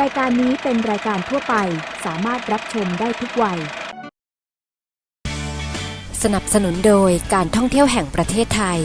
รายการนี้เป็นรายการทั่วไปสามารถรับชมได้ทุกวัย สนับสนุนโดยการท่องเที่ยวแห่งประเทศไทย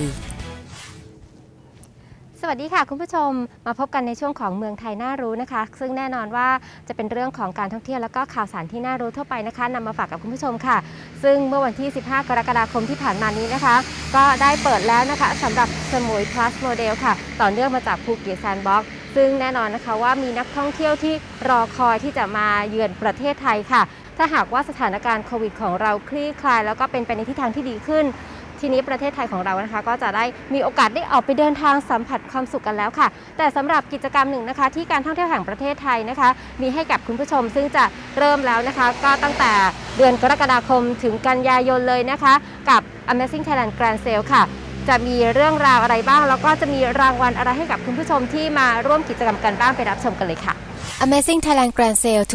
สวัสดีค่ะคุณผู้ชมมาพบกันในช่วงของเมืองไทยน่ารู้นะคะ ซึ่งแน่นอนว่าจะเป็นเรื่องของการท่องเที่ยวแล้วก็ข่าวสารที่น่ารู้ทั่วไปนะคะนำมาฝากกับคุณผู้ชมค่ะ ซึ่งเมื่อวันที่ 15 กรกฎาคมที่ผ่านมานี้นะคะ ก็ได้เปิดแล้วนะคะสำหรับสมุย plus model ค่ะ ต่อเนื่องมาจากภูเก็ตแซนด์บ็อกซ์ ซึ่งแน่นอนนะคะว่ามีนักท่องเที่ยวที่รอคอยที่จะมาเยือนประเทศไทยค่ะ ถ้าหากว่าสถานการณ์โควิดของเราคลี่คลาย แล้วก็เป็นไปในทิศทางที่ดีขึ้น ทีนี้ประเทศไทยของเรานะคะ ก็จะได้มีโอกาสได้ออกไปเดินทางสัมผัสความสุขกันแล้วค่ะ แต่สำหรับกิจกรรมหนึ่งนะคะ ที่การท่องเที่ยวแห่งประเทศไทยนะคะ มีให้กับคุณผู้ชม ซึ่งจะเริ่มแล้วนะคะ ก็ตั้งแต่เดือนกรกฎาคมถึงกันยายนเลยนะคะ กับ Amazing Thailand Grand Sale ค่ะ จะมีเรื่องราวอะไรบ้าง แล้วก็จะมีรางวัลอะไรให้กับคุณผู้ชมที่มาร่วมกิจกรรมกันบ้างไปรับชมกันเลยค่ะ Amazing Thailand Grand Sale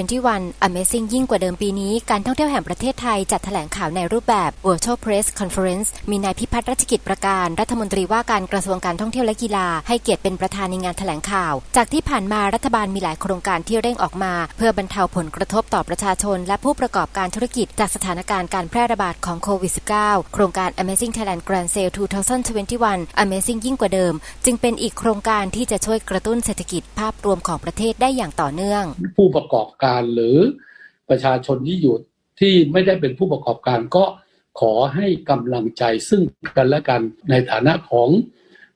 2021 Amazing ยิ่งกว่าเดิมปีนี้ การท่องเที่ยวแห่งประเทศไทยจัดแถลงข่าวในรูปแบบ Virtual Press Conference มีนายพิพัฒน์รัชกิจประการ รัฐมนตรีว่าการกระทรวงการท่องเที่ยวและกีฬา ให้เกียรติเป็นประธานในงานแถลงข่าว จากที่ผ่านมารัฐบาลมีหลายโครงการที่เร่งออกมา เพื่อบรรเทาผลกระทบต่อประชาชน และผู้ประกอบการธุรกิจจากสถานการณ์การแพร่ระบาดของโควิด -19 โครงการ Amazing Thailand Grand Sale 2021 Amazing ยิ่งกว่าเดิม จึงเป็นอีกโครงการที่จะช่วยกระตุ้นเศรษฐกิจภาพรวมของประเทศได้อย่างต่อเนื่อง ผู้ประกอบการหรือประชาชนที่อยู่ที่ไม่ได้เป็นผู้ประกอบการก็ขอให้กำลังใจซึ่งกันและกันในฐานะของ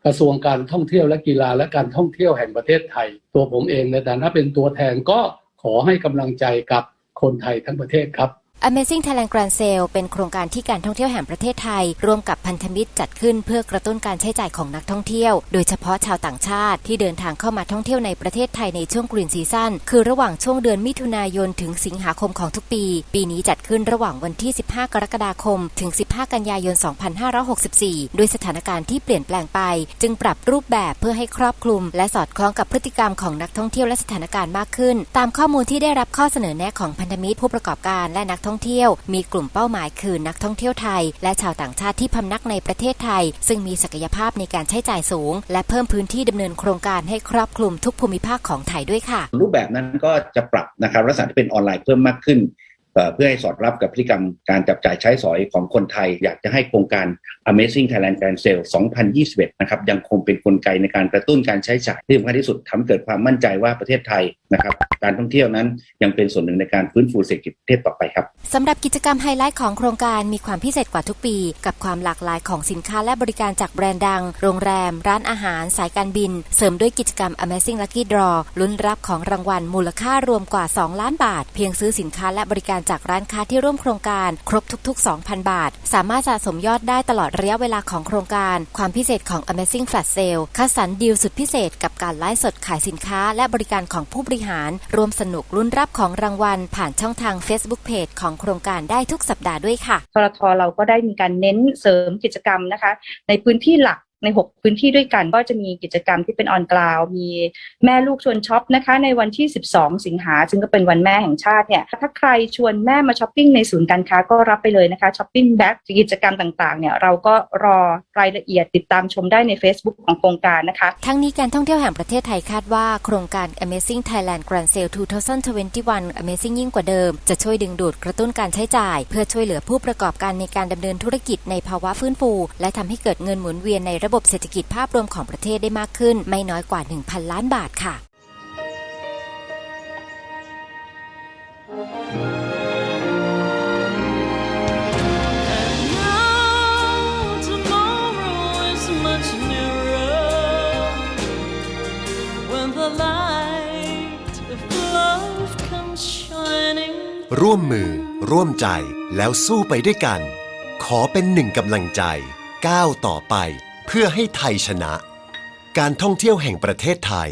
กระทรวงการท่องเที่ยวและกีฬาและการท่องเที่ยวแห่งประเทศไทย ตัวผมเองในฐานะเป็นตัวแทนก็ขอให้กำลังใจกับคนไทยทั้งประเทศครับ Amazing Thailand Grand Sale เป็นโครงการที่การท่องเที่ยวแห่งประเทศไทย ร่วมกับพันธมิตรจัดขึ้นเพื่อกระตุ้นการใช้จ่ายของนักท่องเที่ยว โดยเฉพาะชาวต่างชาติที่เดินทางเข้ามาท่องเที่ยวในประเทศไทยในช่วงกรีนซีซั่นคือระหว่างช่วงเดือนมิถุนายนถึงสิงหาคมของทุกปี ปีนี้จัดขึ้นระหว่างวันที่ 15 กรกฎาคม ถึง 15 กันยายน 2564 โดยสถานการณ์ที่เปลี่ยนแปลงไป จึงปรับรูปแบบเพื่อให้ครอบคลุม และสอดคล้องกับพฤติกรรมของนักท่องเที่ยวและสถานการณ์มากขึ้น ตามข้อมูลที่ได้รับข้อเสนอแนะของพันธมิตรผู้ประกอบการและนักท่องเที่ยว มีกลุ่มเป้าหมายคือนักท่องเที่ยวไทย และชาวต่างชาติที่พำนักในประเทศไทย ซึ่งมีศักยภาพในการใช้จ่ายสูง และเพิ่มพื้นที่ดำเนินโครงการให้ครอบคลุมทุกภูมิภาคของไทยด้วยค่ะ รูปแบบนั้นก็จะปรับนะครับลักษณะที่เป็นออนไลน์เพิ่มมากขึ้น เพื่อให้สอดรับกับพฤติกรรมการจับจ่ายใช้สอยของคนไทย อยากจะให้โครงการ Amazing Thailand Grand Sale 2021 นะครับยังคงเป็นนกลไกในการกระตุ้นการใช้จ่ายที่สำคัญที่สุดทำให้เกิดความมั่นใจว่าประเทศไทยนะครับการท่องเที่ยวนั้นยังเป็นส่วนหนึ่งในการฟื้นฟูเศรษฐกิจประเทศต่อไปครับสำหรับกิจกรรมไฮไลท์ของโครงการมีความพิเศษกว่าทุกปี กับความหลากหลายของสินค้าและบริการจากแบรนด์ดัง โรงแรม ร้านอาหาร สายการบิน เสริมด้วยกิจกรรม Amazing Lucky Draw ลุ้นรับของรางวัลมูลค่ารวมกว่า 2 ล้านบาท เพียงซื้อสินค้าและบริการจากร้านค้าที่ร่วมโครงการครบทุกๆ 2,000 บาท สามารถสะสมยอดได้ตลอดระยะเวลาของโครงการ ความพิเศษของ Amazing Flash Sale คัดสรรดีลสุดพิเศษกับการไลฟ์สดขายสินค้า และบริการของผู้บริหาร รวมสนุกลุ้นรับของรางวัล ผ่านช่องทาง Facebook Page ของโครงการได้ทุกสัปดาห์ด้วยค่ะทรทเราก็ได้มีการเน้นเสริมกิจกรรมนะคะ ในพื้นที่หลัก ใน 6 พื้นที่ด้วยกัน ก็จะมีกิจกรรมที่เป็นออนกราวมีแม่ลูกชวนช็อปนะคะในวันที่ 12 สิงหาซึ่งก็เป็นวันแม่แห่งชาติเนี่ยถ้าใครชวนแม่มาช้อปปิ้งในศูนย์การค้าก็รับไปเลยนะคะช้อปปิ้งแบ็กกิจกรรมต่างๆเนี่ยเราก็รอรายละเอียดติดตามชมได้ใน Facebook ของโครงการนะคะ ทั้งนี้การท่องเที่ยวแห่งประเทศไทยคาดว่าโครงการ Amazing Thailand Grand Sale 2021 Amazing ยิ่งกว่าเดิม จะช่วยดึงดูดกระตุ้นการใช้จ่าย เพื่อช่วยเหลือผู้ประกอบการในการดำเนินธุรกิจในภาวะฟื้นฟู และทำให้เกิดเงินหมุนเวียนในระบบเศรษฐกิจภาพรวมของประเทศได้มากขึ้น ไม่น้อยกว่า 1,000 ล้านบาทค่ะ Now tomorrow is much nearer when the light of love comes shining. ร่วมมือ ร่วมใจแล้วสู้ไปด้วยกัน ขอเป็นหนึ่งกำลังใจ ก้าวต่อไป เพื่อให้ไทยชนะ การท่องเที่ยวแห่งประเทศไทย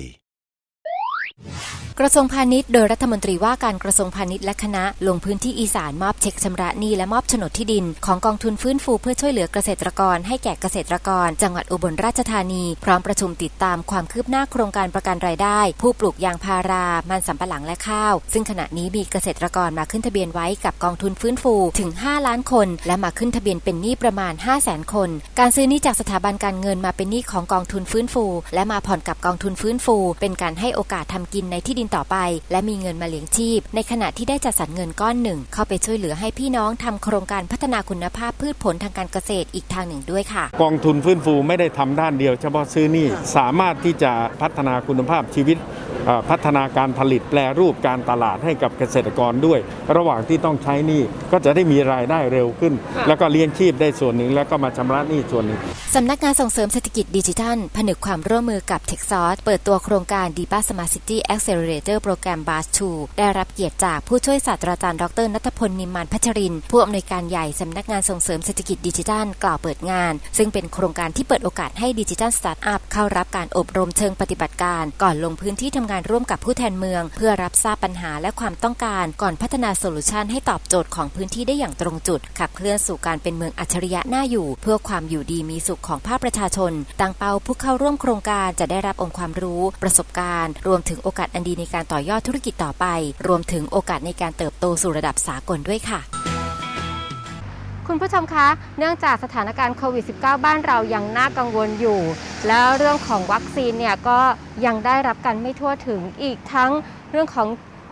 กระทรวงพาณิชย์โดยรัฐมนตรีว่าการกระทรวงพาณิชย์และคณะลงพื้นที่อีสานมอบเช็คชำระหนี้และมอบโฉนดที่ดิน ของกองทุนฟื้นฟูเพื่อช่วยเหลือเกษตรกร ให้แก่เกษตรกร จังหวัดอุบลราชธานี พร้อมประชุมติดตามความคืบหน้าโครงการประกันรายได้ ผู้ปลูกยางพารา มันสำปะหลังและข้าว ซึ่งขณะนี้มีเกษตรกรมาขึ้นทะเบียนไว้กับกองทุนฟื้นฟูถึง 5 ล้านคน และมาขึ้นทะเบียนเป็นหนี้ประมาณ 5 0 0 0 0 0คน การซื้อหนี้จากสถาบันการเงินมาเป็นหนี้ของกองทุนฟื้นฟู และมาผ่อนกับกองทุนฟื้นฟู เป็นการให้โอกาสทำกินในที่ดินต่อไป และมีเงินมาเลี้ยงชีพ ในขณะที่ได้จัดสรรเงินก้อนหนึ่ง เข้าไปช่วยเหลือให้พี่น้องทำโครงการพัฒนาคุณภาพพืชผลทางการเกษตรอีกทางหนึ่งด้วยค่ะ กองทุนฟื้นฟูไม่ได้ทำด้านเดียว เฉพาะซื้อนี่สามารถที่จะพัฒนาคุณภาพชีวิต พัฒนาการผลิตแปลรูปการตลาดให้กับเกษตรกรด้วย ระหว่างที่ต้องใช้หนี้ก็จะได้มีรายได้เร็วขึ้น แล้วก็เลี้ยงชีพได้ส่วนหนึ่งแล้วก็มาชำระหนี้ส่วนหนึ่งสำนักงานส่งเสริมเศรษฐกิจดิจิทัล ผนึกความร่วมมือกับ t e c h s o u r c e เปิดตัวโครงการ d ี a Smart City Accelerator โปรแกรม BAS 2ได้รับเกียรติจากผู้ช่วยศาสตราจารย์ดรนัทพลนิมมานพัชรินทร์ผู้อำนวยการใหญ่สำนักงานส่งเสริมเศรษฐกิจดิจิทัล กล่าวเปิดงาน ซึ่งเป็นโครงการที่เปิดโอกาสให้ดิจิทัลสตาร์ทอัพเข้ารับการอบรมเชิงปฏิบัติการ ก่อนลงพื้นที่ทำงานร่วมกับผู้แทนเมือง เพื่อรับทราบปัญหาและความต้องการก่อนพัฒนาโซลูชันให้ตอบโจทย์ของพื้นที่ได้อย่างตรงจุด ขับเคลื่อนสู่การเป็นเมืองอัจฉริยะน่าอยู่ เพื่อความอยู่ดีมีสุขของภาคประชาชนตั้งเป้าผู้เข้าร่วมโครงการจะได้รับองค์ความรู้ ประสบการณ์ รวมถึงโอกาสอันดีในการต่อยอดธุรกิจต่อไป รวมถึงโอกาสในการเติบโตสู่ระดับสากลด้วยค่ะ คุณผู้ชมคะ เนื่องจากสถานการณ์โควิด -19 บ้านเรายังน่ากังวลอยู่ แล้วเรื่องของวัคซีนเนี่ยก็ยังได้รับการไม่ทั่วถึงอีกทั้งเรื่องของ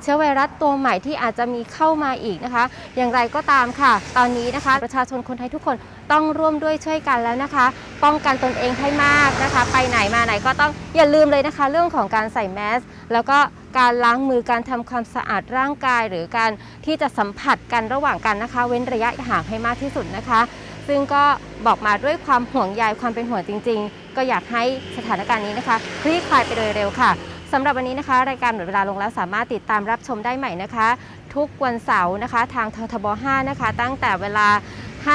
ชื้อไวรัสตัวใหม่ที่อาจจะมีเข้ามาอีกนะคะ อย่างไรก็ตามค่ะ ตอนนี้นะคะ ประชาชนคนไทยทุกคนต้องร่วมด้วยช่วยกันแล้วนะคะ ป้องกันตนเองให้มากนะคะ ไปไหนมาไหนก็ต้องอย่าลืมเลยนะคะ เรื่องของการใส่แมสแล้วก็การล้างมือการทำความสะอาดร่างกาย หรือการที่จะสัมผัสกันระหว่างกันนะคะ เว้นระยะห่างให้มากที่สุดนะคะ ซึ่งก็บอกมาด้วยความห่วงใยความเป็นห่วงจริง ๆ ก็อยากให้สถานการณ์นี้นะคะคลี่คลายไปโดยเร็วค่ะ สำหรับวันนี้นะคะ รายการหมดเวลาลงแล้วสามารถติดตามรับชมได้ใหม่นะคะ ทุกวันเสาร์นะคะ ทางททบ 5 นะคะ ตั้งแต่เวลา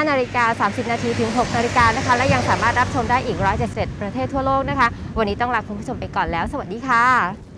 5 นาฬิกา 30 นาทีถึง 6 นาฬิกานะคะ และยังสามารถรับชมได้อีก 177ประเทศทั่วโลกนะคะ วันนี้ต้องลาคุณผู้ชมไปก่อนแล้ว สวัสดีค่ะ